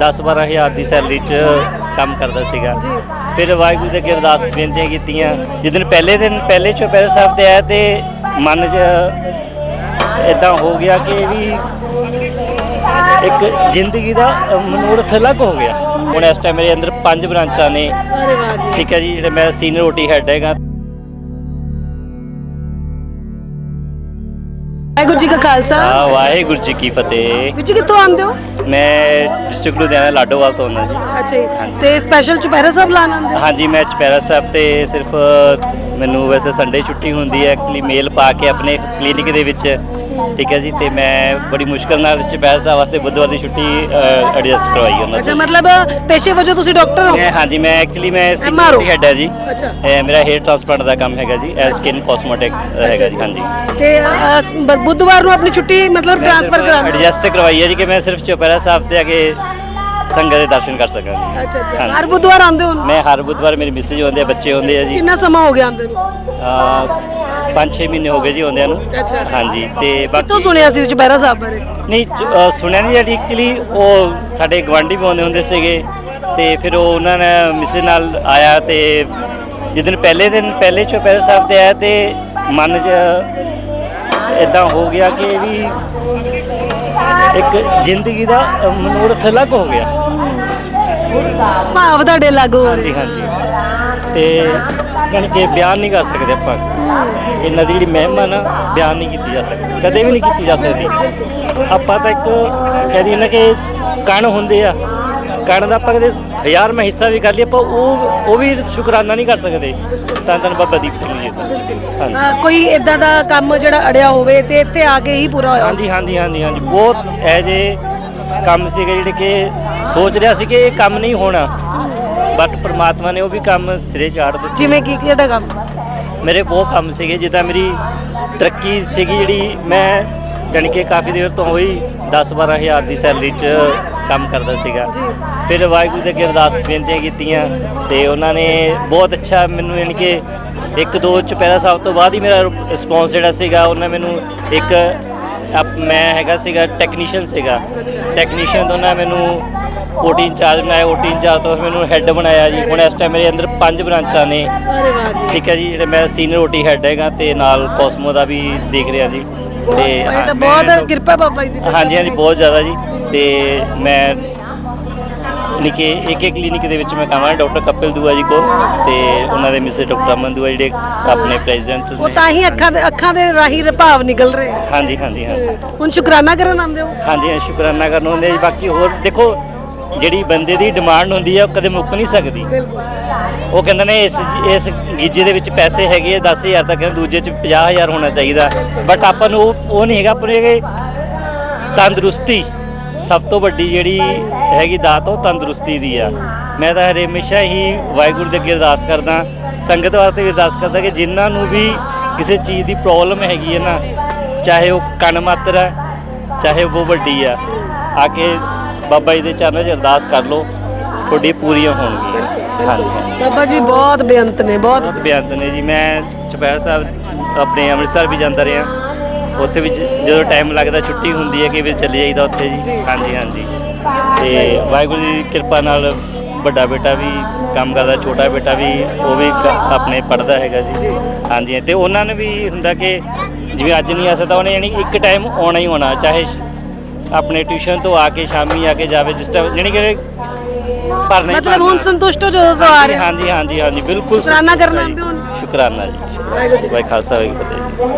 10 12000 ਦੀ salary 'ਚ ਕੰਮ ਕਰਦਾ ਸੀਗਾ। ਫਿਰ ਵਾਹਿਗੁਰੂ ਦੇ ਅੱਗੇ ਅਰਦਾਸ ਬੇਨਤੀਆਂ ਕੀਤੀਆਂ। ਜਿੱਦਨ ਪਹਿਲੇ ਦਿਨ ਪਹਿਲੇ ਚੁਪਹਿਰਾ ਸਾਹਿਬ ਤੇ ਆਇਆ ਤੇ ਮਨ 'ਚ ਇਦਾਂ ਹੋ ਗਿਆ ਕਿ ਵੀ ਇੱਕ ਜ਼ਿੰਦਗੀ ਦਾ ਮਨੋਰਥ ਅਲੱਗ ਹੋ ਗਿਆ। ਹੁਣ ਇਸ ਟਾਈਮ ਮੇਰੇ ਅੰਦਰ ਪੰਜ ਬ੍ਰਾਂਚਾਂ ਨੇ। ਠੀਕ ਹੈ ਜੀ ਜਿਹੜੇ ਮੈਂ ਸੀਨੀਅਰ ਓਟੀ ਹੈਡ ਹੈਗਾ। ਵਾਹਿਗੁਰੂ ਜੀ ਕਾ ਖਾਲਸਾ। ਆ ਵਾਹਿਗੁਰੂ ਜੀ ਕੀ ਫਤਿਹ। ਵਿੱਚ ਕਿੱਥੋਂ ਆਉਂਦੇ ਹੋ? ਮੈਂ ਡਿਸਟ੍ਰਿਕਟ ਲੁਧਿਆਣਾ ਲਾਡੋਵਾਲ ਤੋਂ ਹਾਂ ਜੀ। ਅੱਛਾ ਜੀ। ਹਾਂਜੀ। ਤੇ ਸਪੈਸ਼ਲ ਚੁਪਹਿਰਾ ਸਾਹਿਬ ਲਾਣ ਆਉਂਦੇ ਹੋ? ਹਾਂਜੀ ਮੈਂ ਚੁਪਹਿਰਾ ਸਾਹਿਬ ਤੇ ਸਿਰਫ ਮੈਨੂੰ ਵੈਸੇ ਸੰਡੇ ਛੁੱਟੀ ਹੁੰਦੀ ਹੈ। ਐਕਚੁਅਲੀ ਮੇਲ ਪਾ ਕੇ ਆਪਣੇ ਕਲੀਨਿਕ ਦੇ ਵਿੱਚ ਠੀਕ ਹੈ ਜੀ ਤੇ ਮੈਂ ਬੜੀ ਮੁਸ਼ਕਲ ਨਾਲ ਚੁਪਹਿਰਾ ਸਾਹਿਬ ਵਾਸਤੇ ਬੁੱਧਵਾਰ ਦੀ ਛੁੱਟੀ ਐਡਜਸਟ ਕਰਵਾਈ ਉਹਨਾਂ ਅੱਛਾ ਤੋਂ। ਮਤਲਬ ਪੇਸ਼ੇ ਵਜੋਂ ਤੁਸੀਂ ਡਾਕਟਰ ਹੋ? ਮੈਂ ਹਾਂਜੀ ਮੈਂ ਐਕਚੁਅਲੀ ਮੈਂ MRO ਸਿਕਿਉਰਿਟੀ ਹੈਡ ਹੈ? ਜੀ। ਅੱਛਾ। ਇਹ ਮੇਰਾ ਹੇਅਰ ਟ੍ਰਾਂਸਪਲਾਂਟ ਦਾ ਕੰਮ ਹੈਗਾ ਜੀ ਐਸ ਸਕਿਨ ਕਾਸਮੈਟਿਕ ਹੈਗਾ ਜੀ ਹਾਂਜੀ। ਤੇ ਅ, ਸ- ਬ- ਬੁੱਧਵਾਰ ਨੂੰ ਆਪਣੀ ਛੁੱਟੀ ਮਤਲਬ ਟ੍ਰਾਂਸਫਰ ਕਰਾਉਣਾ? ਐਡਜਸਟ ਕਰਵਾਈ ਹੈ ਜੀ ਕਿ ਮੈਂ ਸਿਰਫ ਚੁਪਹਿਰਾ ਸਾਹਿਬ ਤੇ ਆ ਕੇ ਸੰਗਤ ਦੇ ਦਰਸ਼ਨ ਕਰ ਸਕਾਂ ਜੀ। ਅੱਛਾ ਅੱਛਾ। ਹਾਂਜੀ। ਹਰ ਬੁੱਧਵਾਰ ਆਉਂਦੇ ਹੋ? ਮੈਂ ਹਰ ਬੁੱਧਵਾਰ ਮੇਰੀ ਮਿਸਿਜ ਹੁੰਦੇ ਆ ਬੱਚੇ ਹੁੰਦੇ ਆ ਜੀ। ਕਿੰਨਾ ਸਮਾਂ ਹੋ ਗਿਆ ਆਉਂਦੇ ਨੂੰ? 5-6 ਮਹੀਨੇ ਹੋ ਗਏ ਜੀ ਹੁੰਦਿਆਂ ਨੂੰ। ਅੱਛਾ। ਹਾਂਜੀ ਤੇ ਕਿਤੋਂ ਬਾਕੀ ਸੁਣਿਆ ਸੀ ਚੁਪਹਿਰਾ ਸਾਹਿਬ ਬਾਰੇ? ਨਹੀਂ ਚ- ਅ, ਸੁਣਿਆ ਨਹੀਂ ਜੀ ਐਕਚੁਅਲੀ ਉਹ ਸਾਡੇ ਗਵਾਂਢੀ ਵੀ ਆਉਂਦੇ ਹੁੰਦੇ ਸੀਗੇ ਤੇ ਫਿਰ ਉਹ ਉਹਨਾਂ ਨੇ ਮਿਸਿਸ ਨਾਲ ਆਇਆ ਤੇ ਜਿੱਦਨ ਪਹਿਲੇ ਦਿਨ ਪਹਿਲੇ ਚੁਪਹਿਰਾ ਸਾਹਿਬ ਤੇ ਆਇਆ ਤੇ ਮਨ 'ਚ ਇਦਾਂ ਹੋ ਗਿਆ ਕਿ ਵੀ ਇੱਕ ਜ਼ਿੰਦਗੀ ਦਾ ਅ, ਮਨੋਰਥ ਅਲੱਗ ਹੋ ਗਿਆ। ਭਾਵ ਤੁਹਾਡੇ ਲੱਗ ਹੋ ਹਾਂਜੀ ਰਹੇ। ਹਾਂਜੀ ਤੇ ਯਾਨੀ ਕਿ ਬਿਆਨ ਨਹੀਂ ਕਰ ਸਕਦੇ ਆਪਾਂ। ਇਹਨਾਂ ਦੀ ਜਿਹੜੀ ਮਹਿਮਾ ਨਾ ਬਿਆਨ ਨਹੀਂ ਕੀਤੀ ਜਾ ਸਕਦੀ। ਕਦੇ ਵੀ ਨਹੀਂ ਕੀਤੀ ਜਾ ਸਕਦੀ। ਆਪਾਂ ਤਾਂ ਇੱਕ ਕਹਿ ਦਈਏ ਨਾ ਕਿ ਕਣ ਹੁੰਦੇ ਆ। ਕਣ ਦਾ ਆਪਾਂ ਕਦੇ ਹਜ਼ਾਰ ਮੈਂ ਹਿੱਸਾ ਵੀ ਕਰ ਲਈ ਆਪਾਂ ਉਹ ਉਹ ਵੀ ਸ਼ੁਕਰਾਨਾ ਨਹੀਂ ਕਰ ਸਕਦੇ। ਤਾਂ ਤਾਂ ਬਾਬਾ ਦੀਪ ਸਿੰਘ ਜੀ ਦਾ। ਹਾਂਜੀ। ਅ, ਕੋਈ ਇਦਾਂ ਦਾ ਕੰਮ ਜਿਹੜਾ ਅੜਿਆ ਹੋਵੇ ਤੇ ਇੱਥੇ ਆ ਕੇ ਹੀ ਪੂਰਾ ਹੋਇਆ? ਹਾਂਜੀ ਹਾਂਜੀ ਹਾਂਜੀ ਹਾਂਜੀ। ਬਹੁਤ ਇਹ ਜੇ ਕੰਮ ਸੀਗੇ ਜਿਹੜੇ ਕਿ ਸੋਚ ਰਿਹਾ ਸੀ ਕਿ ਇਹ ਕੰਮ ਨਹੀਂ ਹੋਣਾ। ਬਟ ਪ੍ਰਮਾਤਮਾ ਨੇ ਉਹ ਵੀ ਕੰਮ ਸਿਰੇ ਚਾੜ ਦਿੱਤਾ। ਜਿਵੇਂ ਕੀ ਕਿਹੜਾ ਕੰਮ? ਮੇਰੇ ਬਹੁਤ ਕੰਮ ਸੀਗੇ ਜਿੱਦਾਂ ਮੇਰੀ ਤਰੱਕੀ ਸੀਗੀ ਜਿਹੜੀ ਮੈਂ ਜਾਣੀ ਕਿ ਕਾਫੀ ਦੇਰ ਤੋਂ ਹੋਈ 10 12000 ਦੀ ਸੈਲਰੀ 'ਚ ਕੰਮ ਕਰਦਾ ਸੀਗਾ। ਫਿਰ ਵਾਹਿਗੁਰੂ ਦੇ ਅੱਗੇ ਅਰਦਾਸ ਬੇਨਤੀਆਂ ਕੀਤੀਆਂ ਤੇ ਉਹਨਾਂ ਨੇ ਬਹੁਤ ਅੱਛਾ ਮੈਨੂੰ ਯਾਨੀ ਕਿ ਇੱਕ ਦੋ ਚੁਪਹਿਰਾ ਸਾਹਿਬ ਤੋਂ ਬਾਅਦ ਹੀ ਮੇਰਾ ਰਿਸਪੌਂਸ ਜਿਹੜਾ ਸੀਗਾ ਉਹਨਾਂ ਮੈਨੂੰ ਇੱਕ ਮੈਂ ਹੈਗਾ ਸੀਗਾ ਟੈਕਨੀਸ਼ੀਅਨ ਸੀਗਾ। ਟੈਕਨੀਸ਼ੀਅਨ ਤੋਂ ਉਹਨਾਂ ਮੈਨੂੰ ਓਟੀ ਇੰਚਾਰਜ ਬਣਾਇਆ ਓਟੀ ਇੰਚਾਰਜ ਤੋਂ ਫਿਰ ਮੈਨੂੰ ਹੈੱਡ ਬਣਾਇਆ ਜੀ। ਹੁਣ ਇਸ ਟਾਈਮ ਮੇਰੇ ਅੰਦਰ ਪੰਜ ਬ੍ਰਾਂਚਾਂ ਨੇ। ਅਰੇ ਵਾਹ ਜੀ। ਠੀਕ ਹੈ ਜੀ ਜਿਹੜੇ ਮੈਂ ਸੀਨੀਅਰ ਓਟੀ ਹੈਡ ਹੈਗਾ ਤੇ ਨਾਲ ਕੋਸਮੋ ਦਾ ਵੀ ਦੇਖ ਰਿਹਾ ਜੀ। ਇਹ ਤਾਂ ਬਹੁਤ ਕਿਰਪਾ ਬਾਬਾ ਜੀ ਦੀ ਹਾਂਜੀ ਹਾਂਜੀ ਬਹੁਤ ਜ਼ਿਆਦਾ ਜੀ। ਤੇ ਮੈਂ ਯਾਨੀ ਕਿ ਇੱਕ ਇੱਕ ਕਲੀਨਿਕ ਦੇ ਵਿੱਚ ਮੈਂ ਆ ਡਾਕਟਰ ਕਪਿਲ ਦੂਆ ਜੀ ਕੋਲ ਤੇ ਉਹਨਾਂ ਦੇ ਮਿਸਟਰ ਡਾਕਟਰ ਅਮਨ ਦੂਆ ਜਿਹੜੇ ਆਪਣੇ ਪ੍ਰੈਜ਼ੀਡੈਂਟ ਉਹ ਨੇ ਤਾਂ ਹੀ ਅੱਖਾਂ ਦੇ ਅੱਖਾਂ ਦੇ ਰਾਹੀਂ ਭਾਵ ਨਿਕਲ ਰਹੇ। ਆ। ਹਾਂਜੀ ਹਾਂਜੀ ਹਾਂਜੀ ਹੁਣ ਸ਼ੁਕਰਾਨਾ ਕਰਨ ਆਉਂਦੇ ਹੋ? ਹਾਂਜੀ ਹਾਂਜੀ, ਸ਼ੁਕਰਾਨਾ ਕਰਨ ਹੁੰਦੇ ਆ ਜੀ। ਬਾਕੀ ਹੋਰ ਦੇਖੋ ਜਿਹੜੀ ਬੰਦੇ ਦੀ ਡਿਮਾਂਡ ਹੁੰਦੀ ਹੈ ਉਹ ਕਦੇ ਮੁੱਕ ਨਹੀਂ ਸਕਦੀ। ਉਹ ਕਹਿੰਦੇ ਨੇ ਇਸ ਇਸ ਗੀਜੇ ਦੇ ਵਿੱਚ ਪੈਸੇ ਹੈਗੇ ਆ 10000 ਤੱਕ ਦੂਜੇ ਚ 50000 ਹੋਣਾ ਚਾਹੀਦਾ। ਬਟ ਆਪਾਂ ਨੂੰ ਉਹ ਉਹ ਨਹੀਂ ਹੈਗਾ ਆਪਣੇ ਕਿ ਤੰਦਰੁਸਤੀ ਸਭ ਤੋਂ ਵੱਡੀ ਜਿਹੜੀ ਹੈਗੀ ਦਾਤ ਉਹ ਤੰਦਰੁਸਤੀ ਦੀ ਆ। ਮੈਂ ਤਾਂ ਹਰੇ ਹਮੇਸ਼ਾ ਹੀ ਵਾਹਿਗੁਰੂ ਦੇ ਅੱਗੇ ਅਰਦਾਸ ਕਰਦਾ ਸੰਗਤ ਵਾਸਤੇ ਵੀ ਅਰਦਾਸ ਕਰਦਾ ਕਿ ਜਿਨ੍ਹਾਂ ਨੂੰ ਵੀ ਕਿਸੇ ਚੀਜ਼ ਦੀ ਪ੍ਰੋਬਲਮ ਹੈਗੀ ਹੈ ਨਾ ਚਾਹੇ ਉਹ ਕਣ ਮਾਤਰ ਹੈ ਚਾਹੇ ਉਹ ਵੱਡੀ ਆ ਆ ਕੇ ਬਾਬਾ ਜੀ ਦੇ ਚਰਨਾਂ 'ਚ ਅਰਦਾਸ ਕਰ ਲਓ ਤੁਹਾਡੀ ਪੂਰੀਆਂ ਹੋਣਗੀਆਂ। ਹਾਂਜੀ ਬਾਬਾ ਜੀ ਬਹੁਤ ਬੇਅੰਤ ਨੇ ਬਹੁਤ ਬਹੁਤ ਬੇਅੰਤ ਨੇ ਜੀ। ਮੈਂ ਚੁਪਹਿਰਾ ਸਾਹਿਬ ਆਪਣੇ ਅੰਮ੍ਰਿਤਸਰ ਵੀ ਜਾਂਦਾ ਰਿਹਾ। ਉੱਥੇ ਵੀ ਜ- ਜਦੋਂ ਟਾਈਮ ਲੱਗਦਾ ਛੁੱਟੀ ਹੁੰਦੀ ਹੈ ਕਿ ਵੀ ਚਲੇ ਜਾਈਦਾ ਉੱਥੇ ਜੀ। ਹਾਂਜੀ ਹਾਂਜੀ। ਤੇ ਵਾਹਿਗੁਰੂ ਜੀ ਦੀ ਕਿਰਪਾ ਨਾਲ ਵੱਡਾ ਬੇਟਾ ਵੀ ਕੰਮ ਕਰਦਾ ਛੋਟਾ ਬੇਟਾ ਵੀ ਉਹ ਵੀ ਕ- ਆਪਣੇ ਪੜਦਾ ਹੈਗਾ ਜੀ। ਹਾਂਜੀ ਤੇ ਉਹਨਾਂ ਨੇ ਵੀ ਹੁੰਦਾ ਕਿ ਜਿਵੇਂ ਅੱਜ ਨਹੀਂ ਆ ਸਕਦਾ ਉਹਨੇ ਯਾਨੀ ਇੱਕ ਟਾਈਮ ਆਉਣਾ ਹੀ ਆਉਣਾ ਚਾਹੇ ਸ਼- ਆਪਣੇ ਟਿਊਸ਼ਨ ਤੋਂ ਆ ਕੇ ਸ਼ਾਮੀ ਆ ਕੇ ਜਾਵੇ ਜਿਸ ਟਾਈਮ ਯਾਨੀ ਕਿ ਭਰਨਾ ਹੀ ਮਤਲਬ ਹੁਣ। ਸੰਤੁਸ਼ਟ ਹੋ ਜਦੋਂ ਤੋਂ ਆ ਰਹੇ ਹੋ। ਹਾਂਜੀ ਹਾਂਜੀ ਹਾਂਜੀ ਬਿਲਕੁਲ ਸ਼ੁਕਰਾਨਾ ਕਰਨਾ ਆਉਂਦੇ ਹੋ ਸ਼ੁਕਰਾਨਾ ਜੀ ਵਾਹਿਗੁਰੂ ਜੀ। ਵਾਹਿ ਖਾਲਸਾ ਵਾਹਿਗੁਰੂ ਫਤਿਹ ਜੀ